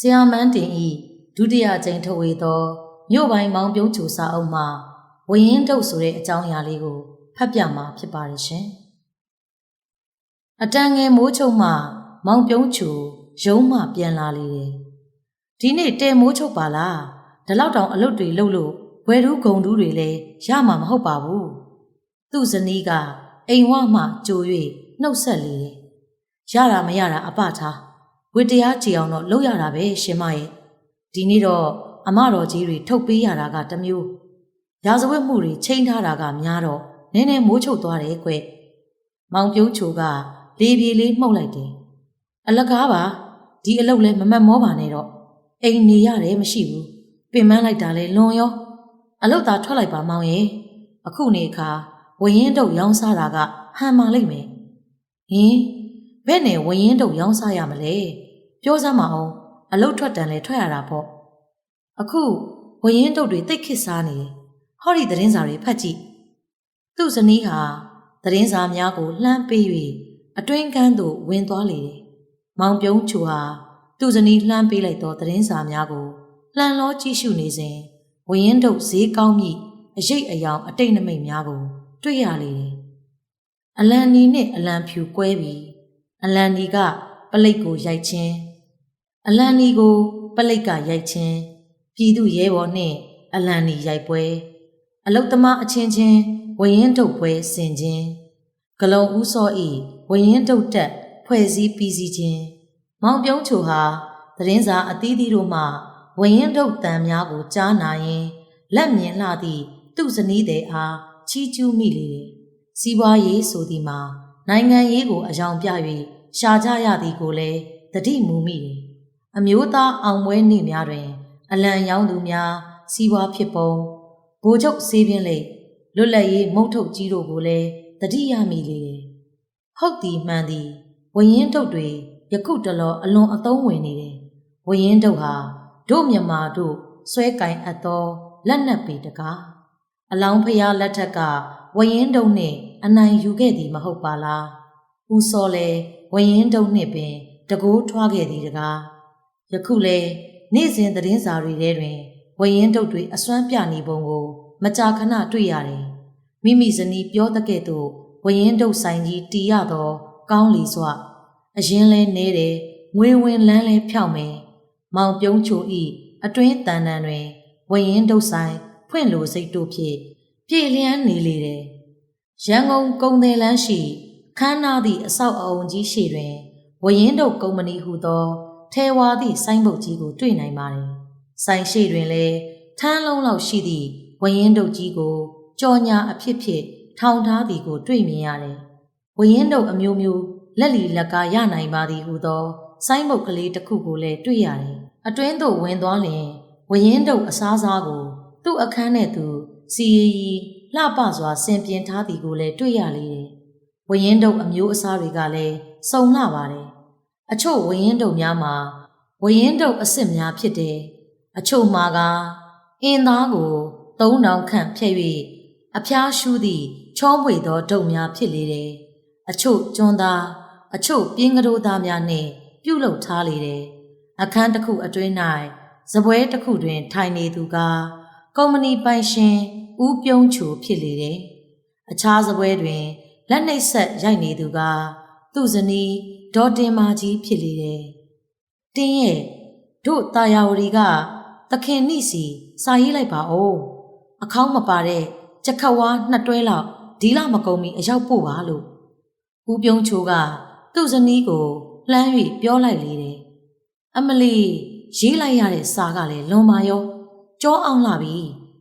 ဆရာမန်းတင်ဤဒုတိယကြိမ်ထုတ်ဝေသောမြို့ပိုင်းမောင်ပြုံးချူစာအုပ်မှာဝရင်တုတ်ဆိုတဲ့အကြောင်းအရာလေးကိုဖတ်ပြမှာဖြစ်ပါတယ်ရှင်။အတန်ငယ်မိုးချုံမှမောင်ပြုံးချူရုံးမှပြန်လာလေတယ်။ဒီနေ့တဲမိုးချုပ်ပါလား။ဒီလောက်တောင်အလုပ်တွေလုပ်လို့ဝယ်ထူးဂုံထူးတွေလည်းရမှာမဟုတ်ပါဘူး။သူ့ဇနီးကအိမ်ဝမှကြို၍နှုတ်ဆက်လေတယ်။ရတာမရတာအပထား ဝိတရားကြည်အောင်တော့လုပ်ရတာပဲရှင်မရဲ့ဒီနေ့တော့အမတော်ကြီးတွေထုတ်ပေးရတာကတစ်မျိုးရာဇဝတ်မှုတွေချိန်ထားတာကများတော့နည်းနည်းမိုးချုပ်သွားတယ်ကွမောင်ပြုံးချိုကလေပြေလေးမှုတ်လိုက်တယ်အလကားပါဒီအလုတ်လဲမမတ်မောပါနဲ့တော့အိမ်နေရတယ်မရှိဘူးပင်မလိုက်တာလဲလွန်ရောအလုတ်သားထွက်လိုက်ပါမောင်ရဲ့အခုနေခါဝရင်တုတ်ရောင်းစားတာကဟန်မာလိုက်မယ်ဟင်ဘယ်နဲ့ဝရင်တုတ်ရောင်းစားရမလဲ ပြောစမ်းမအောင်အလုတ်ထွက်တန်လဲထွက်ရတာပေါ့အခုဝရင်တုတ်တွေတိတ်ခစ်စားနေတယ်ဟောဒီသတင်းစာတွေဖတ်ကြည့်သူ့ဇနီးဟာသတင်းစာများကိုလှမ်းပေး၍အတွင်းကန်းသို့ဝင်သွားလေတယ်မောင်ပြုံးချူဟာသူ့ဇနီးလှမ်းပေးလိုက်သောသတင်းစာများကိုလှန်လောကြည့်ရှုနေစဉ်ဝရင်တုတ်ဈေးကောင်းမိအရေးအယောင်အတိတ်နမိတ်များကို တွေ့ရလေတယ်အလန်နီနှင့်အလန်ဖြူကွဲပြီးအလန်နီကပလိတ်ကိုရိုက်ခြင်း အလန်နီကို ပလိတ်ကရိုက်ခြင်းပြည်သူရဲဘော်နှင့်အလန်နီရိုက်ပွဲ အလုတ်သမားအချင်းချင်းဝရင်တုတ်ပွဲဆင်ခြင်းဂလုံဦးစောဤဝရင်တုတ်တက်ဖွဲ့စည်းပြီးစီးခြင်းမောင်ပြုံးချိုဟာသတင်းစာအသီးသီးတို့မှဝရင်တုတ်တန်များကိုကြားနာရင်လက်မြင်လှသည့်သူ့ဇနီးတဲ့အားချီးကျူးမိလေတယ်စီးပွားရေးဆိုသည်မှာနိုင်ငံရေးကိုအယောင်ပြ၍ရှာကြရသည်ကိုလည်းတတိမူမိတယ် အမျိုးသားအောင်ပွဲနေ့များတွင် အလံရောင်းသူများစီးပွားဖြစ်ပုံဗိုလ်ချုပ်စေးပြင်းလိတ်လွတ်လပ်ရေးမုတ်ထုတ်ကြီးတို့ကိုလည်းတတိယမိလေတယ်ဟုတ်သည်မှန်သည်ဝရင်တုတ်တွေယခုတလောအလွန်အသုံးဝင်နေတယ်ဝရင်တုတ်ဟာတို့မြန်မာတို့ဆွဲကင်အပ်သောလက်နက်ပေတကားအလောင်းဖျားလက်ထက်ကဝရင်တုတ်နှင့်အနိုင်ယူခဲ့သည်မဟုတ်ပါလားဦးစောလဲဝရင်တုတ်နှင့်ပင်တကိုးထွားခဲ့သည်တကား ယခုလဲနေ့စဉ်သတင်းစာတွေထဲတွင်ဝရင်တုတ်တွေအစွမ်းပြနေပုံကို မကြာခဏတွေ့ရတယ်မိမိဇနီးပြောတဲ့ကဲ့သို့ဝရင်တုတ်ဆိုင်ကြီးတီးရသော ကောင်းလီစွာအရင်လဲနေတယ်ငွေဝင်လန်းလဲဖြောက်မယ်မောင်ပြုံးချိုဤအတွင်းတန်တန်တွင်ဝရင်တုတ်ဆိုင်ဖွင့်လိုစိတ်တို့ဖြင့်ပြေလျန်းနေလေတယ်ရန်ကုန်ကုန်းတယ်လန်းရှိခမ်းနားသည့်အဆောက်အအုံကြီးရှိတွင်ဝရင်တုတ်ကုမ္ပဏီဟုသော ထဲဝါသည့်ဆိုင်းဘုတ်ကြီးကိုတွေ့နိုင်ပါတယ်ဆိုင်ရှိတွင်လည်းထန်းလုံးလောက်ရှိသည့်ဝရင်တုတ်ကြီးကိုကြော်ညာအဖြစ်ဖြစ်ထောင်ထားသည်ကို တွေ့မြင်ရတယ်ဝရင်တုတ်အမျိုးမျိုးလက်လီလက်ကားရနိုင်ပါသည်ဟုသော ဆိုင်းဘုတ်ကလေးတစ်ခုကိုလည်းတွေ့ရတယ်အတွင်းသို့ဝင်သွားလျင်ဝရင်တုတ်အစားစားကို သူ့အခန်းနဲ့သူစီရီရီလှပစွာဆင်ပြင်ထားသည်ကိုလည်းတွေ့ရလေတယ်ဝရင်တုတ်အမျိုးအစားတွေကလည်းစုံလှပါတယ် အချို့ဝရင်တုတ်များမှာဝရင်တုတ်အစ်စ်များဖြစ်တယ်အချို့မှာကအင်းသားကိုသုံးတောင်ခန့်ဖြည့်၍အဖျားရှူးသည့်ချောပွေသောဒုံများဖြစ်လေတယ်အချို့ကျွန်းသားအချို့ပြင်းကလေးသားများနှင့်ပြုတ်လုထားလေတယ်အခန်းတစ်ခုအတွင်း၌ဇပွဲတစ်ခုတွင် ထိုင်နေသူကကုမ္ပဏီပိုင်ရှင်ဦးပြုံးချိုဖြစ်လေတယ်အခြားဇပွဲတွင်လက်နှိပ်ဆက်ရိုက်နေသူက သူ့ဇနီးဒေါ်တင်မာကြီးဖြစ်လေတယ်တင်းရဲ့တို့တာယာဝတီကသခင်နိစီစာရေးလိုက်ပါဦးအခေါင်းမပါတဲ့ကြက်ခတ်ဝါနှစ်တွဲလောက်ဒီလမကုံမီအရောက်ပို့ပါလို့ဦးပြုံးချိုကသူ့ဇနီးကိုလှမ်း၍ပြောလိုက်လေတယ်အမလီရေးလိုက်ရတဲ့စာကလည်းလွန်ပါရောကြောအောင်လာပြီ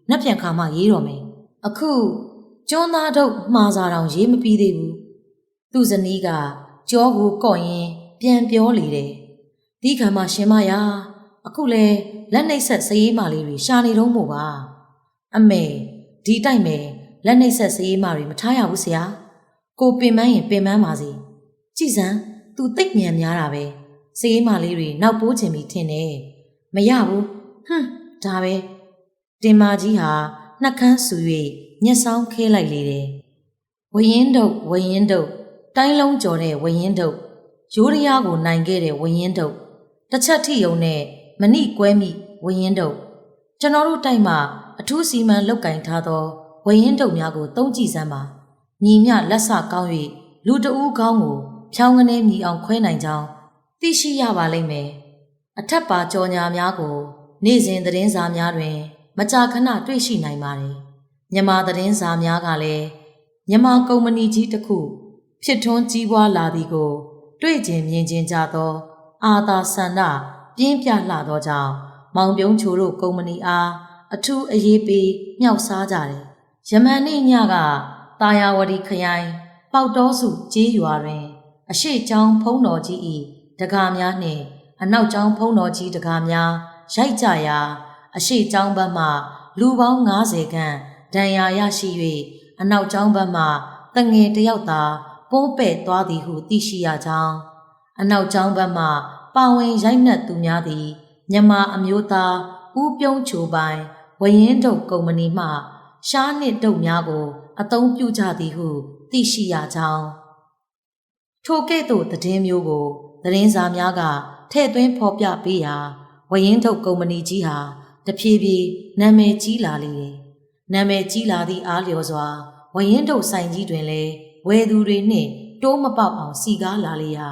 နှက်ပြန်ခါမှရေးတော်မယ်အခုကျွန်းသားတို့မှားစာတောင်ရေးမပြီးသေးဘူးသူ့ဇနီးက ကြောကိုကော့ရင်ပြန်ပြောလေတယ်ဒီခါမှရှင်မရအခုလဲလက်နှိပ်ဆက်စရေးမာလေးတွေရှာနေတော့မို့ပါအမေဒီတိုက်မယ်လက်နှိပ်ဆက်စရေးမာတွေမထားရဘူးဆရာကိုပင်မရင်ပင်မပါစီကြည်စမ်းသူတိတ်မြန်များတာပဲစရေးမာလေးတွေနောက်ပိုးချင်ပြီးထင်တယ်မရဘူးဟွန်းဒါပဲတင်မာကြီးဟာနှက်ခမ်းဆူ၍ညက်ဆောင်ခဲလိုက်လေတယ်ဝရင်တုတ်ဝရင်တုတ် တိုင်းလုံးကျော်တဲ့ဝရင်တုတ်ရိုးရရားကိုနိုင်ခဲ့တဲ့ဝရင်တုတ်တစ်ချက်ထိယုံနဲ့မဏိကွဲမိဝရင်တုတ်ကျွန်တော်တို့တိုက်မှာအထူးစီမံလုတ်ကင်ထားသောဝရင်တုတ်များကိုတုံးကြည့်စမ်းပါညီမြလက်ဆကောင်း၍လူတဦးကောင်းကိုဖြောင်းကနေမြည်အောင်ခွဲနိုင်ကြောင်းသိရှိရပါလိမ့်မယ်အထက်ပါကြော်ညာများကို နေ့စဉ်သတင်းစာများတွင် မကြာခဏတွေ့ရှိနိုင်ပါတယ်မြန်မာသတင်းစာများကလည်းမြန်မာကုမ္ပဏီကြီးတစ်ခု ဖြစ်ထွန်းကြီးပွားလာသည်ကို တွေ့ကျင်မြင်ကျင်ကြသော အာသာဆန္ဒပြင်းပြလှသောကြောင့်မောင်ပြုံးချိုတို့ကုမ္ပဏီအားအထူးအရေးပေးမြောက်စားကြတယ်။ယမန်နေ့ညကတာယာဝတီခရိုင်ပေါက်တော်စုကျေးရွာတွင် အရှိချောင်းဖုံးတော်ကြီး၏တကားများနှင့်အနောက်ကျောင်းဖုံးတော်ကြီးတကားများရိုက်ကြရာအရှိကျောင်းဘက်မှလူပေါင်း90ခန့်ဒဏ်ရာရရှိ၍အနောက်ကျောင်းဘက်မှတငယ်တယောက်သာ ပိုးပဲ့သွားသည်ဟုသိရှိရကြောင်းအနောက်ကျောင်းဘက်မှပါဝင်ရိုက်နှက်သူများသည်မြန်မာအမျိုးသားဦးပြုံးချိုပိုင်ဝရင်တုတ်ကုမ္ပဏီမှ ရှားနှစ်တုတ်များကို အသုံးပြုကြသည်ဟုသိရှိရကြောင်းထိုကဲ့သို့သတင်းမျိုးကိုသတင်းစာများကထည့်သွင်းဖော်ပြပေးရာဝရင်ထုတ်ကုမ္ပဏီကြီးဟာတဖြည်းဖြည်းနာမည်ကြီးလာလေတယ်။နာမည်ကြီးလာသည့်အားလျော်စွာဝရင်ထုတ်ဆိုင်ကြီးတွင်လည်း ဝယ်သူတွေနှင့်တိုးမပေါက်အောင်စီကားလာလေရာ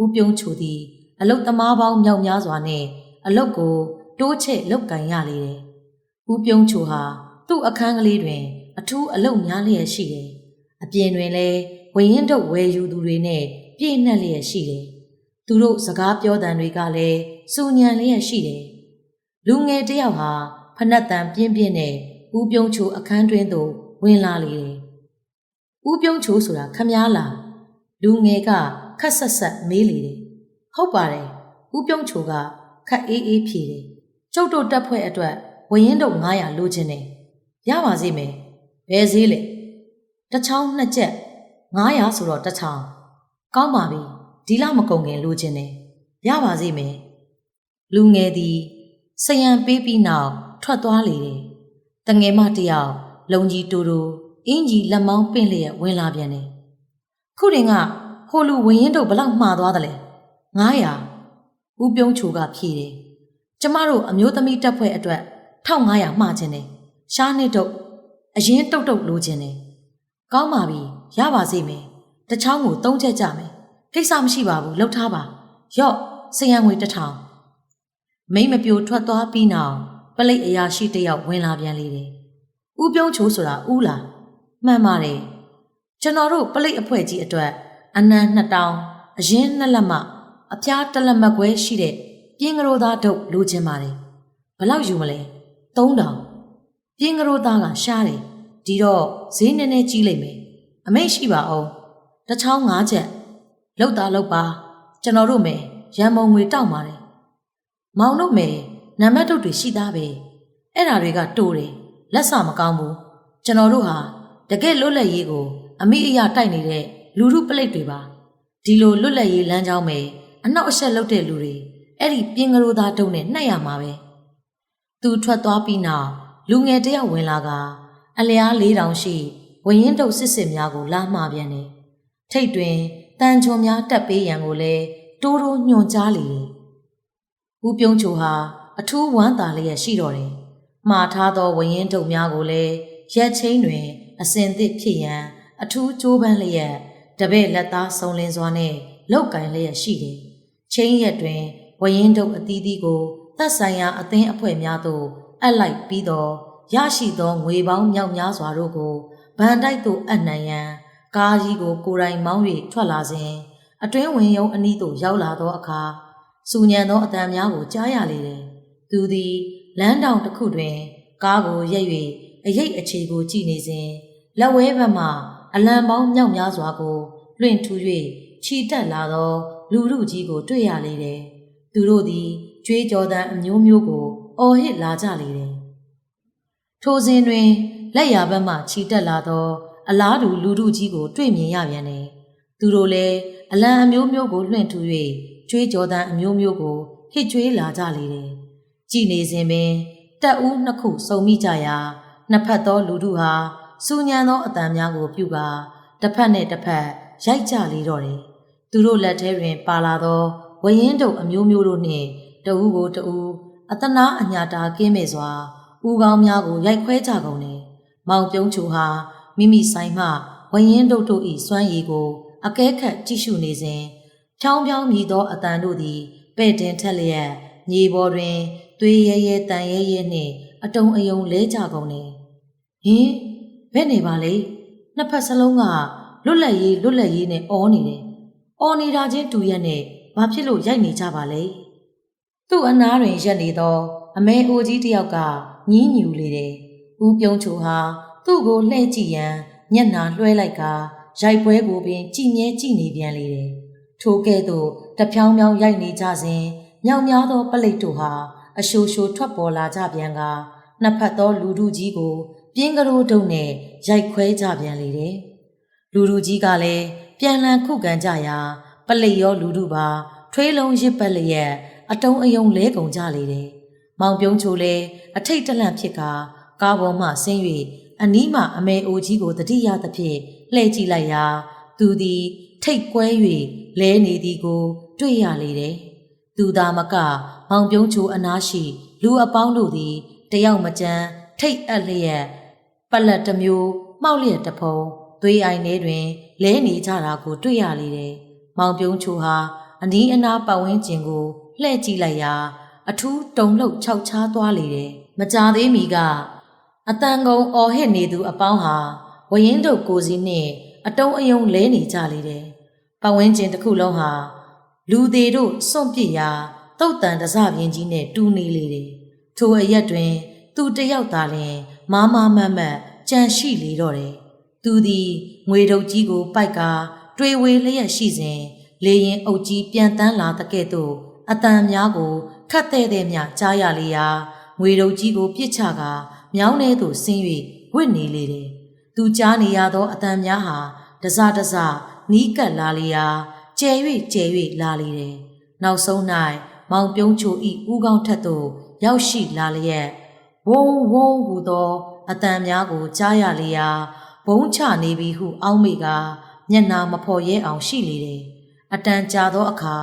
ဥပြုံးချိုသည်အလုတ်သမားပေါင်းမြောက်များစွာနှင့်အလုတ်ကိုတိုးချဲ့လုတ်ကန်ရလေတယ်။ဥပြုံးချိုဟာသူ့အခန်းကလေးတွင် အထူးအလုတ်များလျက်ရှိတယ်။အပြင်တွင်လည်းဝရင်ထုတ်ဝယ်ယူသူတွေနဲ့ပြည့်နှက်လျက်ရှိတယ်။သူတို့စကားပြောတန်တွေကလည်းစူညံလျက်ရှိတယ်။လူငယ်တစ်ယောက်ဟာဖနက်တန်ပြင်းပြင်းနဲ့ဥပြုံးချိုအခန်းတွင်သို့ဝင်လာလေတယ်။ ဥပြုံးချိုဆိုတာခမားလားလူငယ်ကခက်ဆက်ဆက်မေးလေတယ်။ဟုတ်ပါတယ်။ဥပြုံးချိုကခက်အေးအေးဖြေတယ်။ကျုပ်တို့တက်ဖွဲ့အတွက်ဝရင်တို့900လိုချင်တယ်။ရပါစေမယ်။ဘယ်ဈေးလဲ။တစ်ချောင်းနှစ်ချက်900ဆိုတော့တစ်ချောင်းကောင်းပါပြီဒီလမကုန်ခင်လိုချင်တယ်ရပါစေမယ်လူငယ်သည်စယံပေးပြီးနောက်ထွက်သွားလေတယ်တငယ်မတယောက်လုံကြီးတူတူ အင်းကြီးလက်မောင်းပင့်လျက်ဝင်လာပြန်တယ်ခုတင်ကဟိုလူဝင်းရင်တို့ဘလောက်မှားသွားတယ်လဲ900ဦးပြုံးချိုကဖြေတယ်ကျမတို့အမျိုးသမီးတက်ဖွဲ့အတွက်1500မှားခြင်းတယ်ရှားနှစ်တို့အရင်တုတ်တုတ်လိုခြင်းတယ်ကောင်းပါပြီရပါစေမယ်တချောင်းကိုသုံးချက်ကြမယ်ကိစ္စမရှိပါဘူးလှုပ်ထားပါရော့စရံငွေတစ်ထောင်မိမပြိုထွက်သွားပြီးနောက်ပလိတ်အရာရှိတယောက်ဝင်လာပြန်လေတယ်ဥပြုံးချိုးဆိုတာဥလား မှန်ပါတယ်ကျွန်တော်တို့ပလိတ်အဖွဲ့ကြီးအတွက်အနံနှစ်တောင်အရင်နှစ်လက်မှအပြားတစ်လက်မကွဲရှိတဲ့ပြင်းကလေးသားတို့လိုချင်ပါတယ်ဘလောက်ယူမလဲ3000ပြင်းကလေးသားကရှားတယ်ဒီတော့ဈေးနည်းနည်းကြီးလိမ့်မယ်အမိတ်ရှိပါအောင်တစ်ချောင်း၅ချက်လောက်တာလောက်ပါကျွန်တော်တို့မယ်ရန်မုံငွေတောက်ပါတယ်မောင်တို့မယ်နံပါတ်တို့တွေရှိသားပဲအဲ့ဓာတွေကတိုးတယ်လက်ဆမကောင်းဘူးကျွန်တော်တို့ဟာ တကယ်လွတ်လပ်ရေးကိုအမိအရာတိုက်နေတဲ့လူမှုပလိတ်တွေပါဒီလိုလွတ်လပ်ရေးလမ်းကြောင်းမယ်အနောက်အရှက်လုပ်တဲ့လူတွေအဲ့ဒီပြင်းကလေးသားတုံးနဲ့နှက်ရမှာပဲသူထွက်သွားပြီးနောက်လူငယ်တယောက်ဝင်လာကအလျား၄တောင်ရှိဝရင်တုပ်စစ်စစ်များကိုလာမှာပြန်တယ်ထိတ်တွင်တန်ချုံများတက်ပေးရန်ကိုလည်းတိုးတိုးညွှန်ကြားလေတယ်။ဦးပြုံးချိုဟာအထူးဝမ်းသာလျက်ရှိတော့တယ်။မှားထားသောဝရင်တုပ်များကိုလည်းရက်ချင်းတွင် အစင်သစ်ဖြစ်ရန်အထူးကြိုးပမ်းလျက်တပည့်လက်သားစုံလင်စွာနဲ့လောက်ကင်လျက်ရှိတယ်။ချင်းရက်တွင်ဝရင်တုပ်အသီးသီးကိုသက်ဆိုင်ရာအသင်းအဖွဲ့များသို့အပ်လိုက်ပြီးတော့ရရှိသောငွေပေါင်းမြောက်များစွာတို့ကိုဗန်တိုက်သို့အပ်နှံရန်ကားကြီးကိုကိုယ်တိုင်မောင်း၍ထွက်လာစဉ်အတွင်းဝင်ယုံအနီးသို့ရောက်လာသောအခါစူညံသောအတန်များကိုကြားရလေတယ်။သူသည်လမ်းတောင်တစ်ခုတွင် ကားကိုရက်၍အရိပ်အခြေကိုကြည့်နေစဉ် လက်ဝဲဘက်မှအလံပေါင်းမြောက်များစွာကိုလွင့်ထူ၍ခြိတက်လာသောလူလူကြီးကိုတွေ့ရလေတယ်။သူတို့သည်ကြွေးကြော်သံအမျိုးမျိုးကိုအော်ဟစ်လာကြလေတယ်။ထိုစဉ်တွင်လက်ရဘက်မှခြိတက်လာသော အလားတူလူထုကြီးကိုတွေ့မြင်ရပြန်တယ်။သူတို့လည်းအလံအမျိုးမျိုးကိုလွှင့်ထူ၍ကြွေးကြော်သံအမျိုးမျိုးကိုဟစ်ကြွေးလာကြလေတယ်။ကြည်နေစဉ်ပင်တက်ဦးနှစ်ခုစုံမိကြရာနှစ်ဖက်သောလူထုဟာ စူညံသောအတန်များကိုပြုကာတစ်ဖက်နဲ့တစ်ဖက်ရိုက်ကြလေတော့တယ်။သူတို့လက်ထဲတွင် ပါလာသောဝရင်တုပ်အမျိုးမျိုးတို့နှင့်တဦးကိုတဦးအတနာအညာတာကင်းမဲ့စွာဦးကောင်းများကိုရိုက်ခွဲကြကုန်တယ်။မောင်ပြုံးချိုဟာမိမိဆိုင်မှဝရင်တို့တို့၏စွမ်းရည်ကိုအကဲခတ်ကြည့်ရှုနေစဉ်ဖြောင်းဖြောင်းမြည်သောအတန်တို့သည်ပဲ့တင်ထက်လျက်မြေပေါ်တွင်သွေးရဲရဲတန်ရဲရဲနှင့်အတုံအယုံလဲကြကုန်တယ်။ဟင် ဘယ်နေပါလဲနှစ်ဖက်စလုံးကလွတ်လပ်ရေးလွတ်လပ်ရေးနဲ့အောနေတယ်။အောနေတာချင်းတူရက်နဲ့ဘာဖြစ်လို့ရိုက်နေကြပါလဲ။သူ့အနားတွင်ရက်နေသော အမေအိုကြီးတယောက်ကညင်းညူလေတယ်။ဦးပြုံးချိုဟာသူ့ကိုလှည့်ကြည့်ရန်မျက်နှာလွှဲလိုက်ကရိုက်ပွဲကိုပင်ကြည်မြဲကြည့်နေပြန်လေတယ်။ထိုကဲ့သို့တဖြောင်းဖြောင်းရိုက်နေကြစဉ်မြောင်များသောပလိတ်တို့ဟာအရှိုရှိုထွက်ပေါ်လာကြပြန်ကနှစ်ဖက်သောလူထုကြီးကို ပြင်းကလေးတုံနဲ့ရိုက်ခွဲကြပြန်လေတယ်။လူထုကြီးကလည်းပြန်လည်ခုခံကြရာပလိတ်ရောလူထုပါထွေးလုံးရစ်ပတ်လျက်အတုံးအယုံလဲကုန်ကြလေတယ်။မောင်ပြုံးချိုလဲအထိတ်တလန့်ဖြစ်ကာကားပေါ်မှဆင်း၍အနီးမှအမေအိုကြီးကိုတတိယသဖြင့်လှည့်ကြည့်လိုက်ရာသူသည်ထိတ်ကွဲ၍လဲနေသည်ကို တွေ့ရလေတယ်။သူသာမက မောင်ပြုံးချိုအနားရှိ လူအပေါင်းတို့သည်တယောက်မကြမ်းထိတ်အပ်လျက် ပလက်တစ်မျိုးမှောက်လျက်တဖုံသွေးအိုင်ထဲတွင်လဲနေကြတာကိုတွေ့ရလေတယ်။မောင်ပြုံးချိုဟာအနီးအနားပတ်ဝန်းကျင်ကိုလှည့်ကြည့်လိုက်ရာအထူးတုံလှုပ်ခြောက်ခြားသွားလေတယ်။မကြသေးမီကအတန်ကုန်အော်ဟစ်နေသူအပေါင်းဟာဝရင်တို့ကိုစီနှင့်အတုံးအယုံလဲနေကြလေတယ်။ပတ်ဝန်းကျင်တစ်ခုလုံးဟာလူသေးတို့စွန့်ပစ်ရာတုတ်တန်တစပြင်းကြီးနဲ့တူနေလေတယ်။ထိုအရက်တွင် သူတယောက်သာလျှင် မာမာမတ်မတ်ကြံရှိလေတော့တယ်။သူသည်ငွေတုပ်ကြီးကိုပိုက်ကတွေဝေလျက်ရှိစဉ်လေရင်အုပ်ကြီးပြန်တန်းလာတဲ့ကဲ့သို့အတန်များကိုခတ်တဲ့တဲ့မြကြားရလေရာငွေတုပ်ကြီးကို ပြစ်ချကာမြောင်းထဲသို့ဆင်း၍ဝစ်နေလေတယ်။သူကြားနေရသောအတန်များဟာတစတစနီးကပ်လာလေရာကျဲ၍ကျဲ၍လာလေတယ်။နောက်ဆုံး၌မောင်ပြုံးချိုဤဥကောင်းထက်သို့ရောက်ရှိလာလျက် ဝုန်းဝုန်းဟူသောအတန်များကိုကြားရလေရာဘုံချနေပြီဟုအောက်မေကမျက်နာမဖော်ရဲအောင်ရှိလေတယ်။အတန်ကြာသောအခါ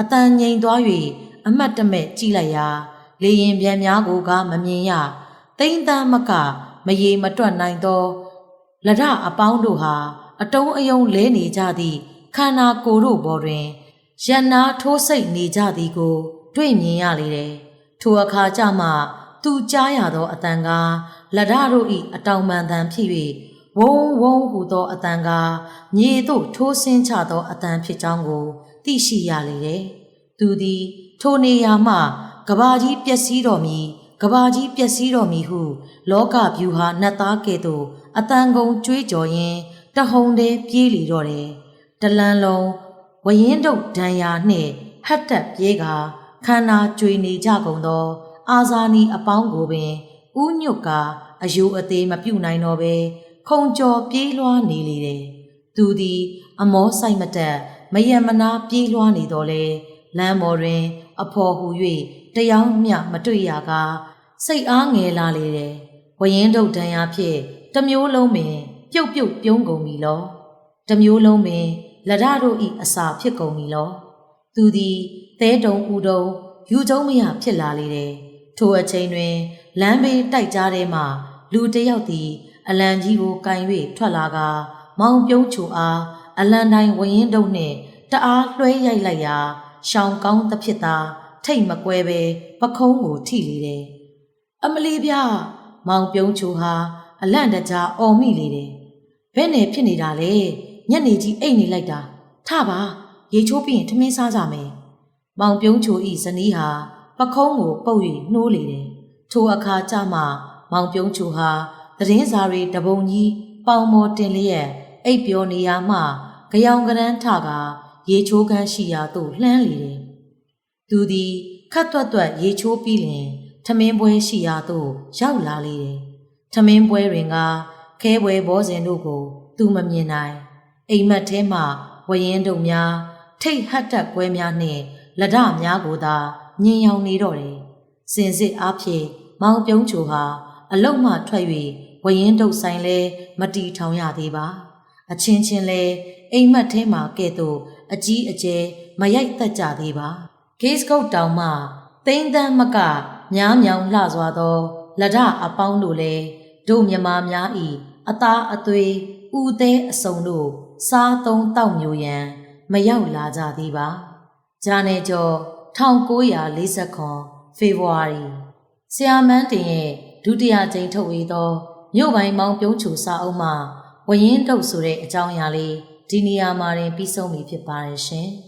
အတန်ငိမ်သွား၍အမတ်တမဲ့ကြည့်လိုက်ရာလေရင်ပြန်များကိုကမမြင်ရတိမ့်တမ်းမကမရေမတွက်နိုင်သောလဒအပေါင်းတို့ဟာအတုံးအယုံလဲနေကြသည့်ခန္ဓာကိုယ်တို့ပေါ်တွင်ရန်နာထိုးစိတ်နေကြသည်ကို တွေ့မြင်ရလေတယ်။ထိုအခါကျမှ သူကြားရသောအတန်ကားလဒတို့၏အတောင်ပန်တန်ဖြစ်၍ဝုန်းဝုန်းဟူသောအတန်ကားမြေသို့ထိုးဆင်းချသောအတန်ဖြစ်ကြောင်းကိုသိရှိရလေတယ်။သူသည် ထိုနေရာမှကဘာကြီးပျက်စီးတော်မူကဘာကြီးပျက်စီးတော်မူဟု လောကဗျူဟာနတ်သားကဲ့သို့အတန်ကုန်ကြွေးကြော်ရင်းတဟုန်တည်းပြေးလီတော့တယ်။တလန်းလုံးဝရင်တုတ်ဒံယာနှင့်ဟတ်တက်ပြေးကခန္ဓာကြွေနေကြကုန်သော အာဇာနီအပေါင်းကိုပင်ဥညွတ်ကအယိုအသေးမပြုတ်နိုင်တော့ပဲခုံကျော်ပြေးလွှားနေလေတယ်။သူသည် အမောဆိုင်မတက်မယံမနာပြေးလွှားနေတော့လေလမ်းပေါ်တွင် အဖော်ဟူ၍တယောက်မျှမတွေ့ရကစိတ်အားငယ်လာလေတယ်။ဝရင်တုတ်ဒံယာဖြင့်တမျိုးလုံးပင် ပြုတ်ပြုတ်ပြုံးကုန်ပြီလော။တမျိုးလုံးပင်လဒတို့ဤအစာဖြစ်ကုန်ပြီလော။သူသည်သဲတုံဦးတုံယူကျုံမရဖြစ်လာလေတယ်။ ထိုအချိန်တွင်လမ်းဘေးတိုက်ကြားထဲမှလူတယောက်သည် အလံကြီးကိုကင်၍ထွက်လာက မောင်ပြုံးချိုအားအလံတိုင်းဝရင်တုံနှင့်တအားလွှဲရိုက်လိုက်ရာရှောင်းကောင်းသဖြစ်သာထိတ်မကွဲပဲပခုံးကိုထိလေတယ်။အမလီပြမောင်ပြုံးချိုဟာအလန့်တကြားအော်မိလေတယ်။ဘယ်နဲ့ဖြစ်နေတာလဲညနေကြီးအိတ်နေလိုက်တာထပါရေချိုးပြီးရင်ထမင်းစားကြမယ်။မောင်ပြုံးချိုဤဇနီးဟာ ပခုံးကိုပုတ်၍နှိုးလေတယ်။ထိုအခါကျမှမောင်ပြုံးချိုဟာသတင်းစာတွေတပုံကြီးပေါင်မော်တင်လျက်အိပ်ပျော်နေရမှကြောင်ကရန်းထကရေချိုးခန်းရှိရာသို့လှမ်းလေတယ်။သူသည်ခတ်တွတ်တွတ်ရေချိုးပြီးလင်ထမင်းပွဲရှိရာသို့ရောက်လာလေတယ်။ထမင်းပွဲတွင်ကခဲပွဲဘောဇင်တို့ကို သူမမြင်နိုင်။အိမ်မက်ထဲမှဝရင်တို့များထိတ်ဟတ်တက်ကွဲများနှင့်လက်ဒများကိုသာ ညင်ရောင်နေတော့တယ်။စင်စစ်အားဖြင့်မောင်ပြုံးချိုဟာအလုတ်မှထွက်၍ဝရင်တုတ်ဆိုင်လဲမတီထောင်ရသေးပါအချင်းချင်းလဲအိမ်မက်ထဲမှာကဲ့သို့အကြီးအကျယ်မရိုက်သက်ကြသေးပါဂေ့စ်ကုတ်တောင်မှသိန်းတန်းမကများမြောင်လှစွာသောလက်ဒအပေါင်းတို့လည်းတို့မြမာများဤအသားအသွေးဥသေးအစုံတို့စားသုံးတောက်မျိုးရန်မရောက်လာကြသေးပါဂျာနယ်ကျော် 1949ဖေဖော်ဝါရီဆီယာမန်းတင်ရဲ့ဒုတိယကြိမ်ထုတ်ဝေသောမြို့ပိုင်းမောင်ပြုံးချူစာအုပ်မှဝရင်တုတ်ဆိုတဲ့အကြောင်းအရာလေးဒီနေရာမှာတင်ပြီးဆုံးပြီဖြစ်ပါတယ်ရှင်။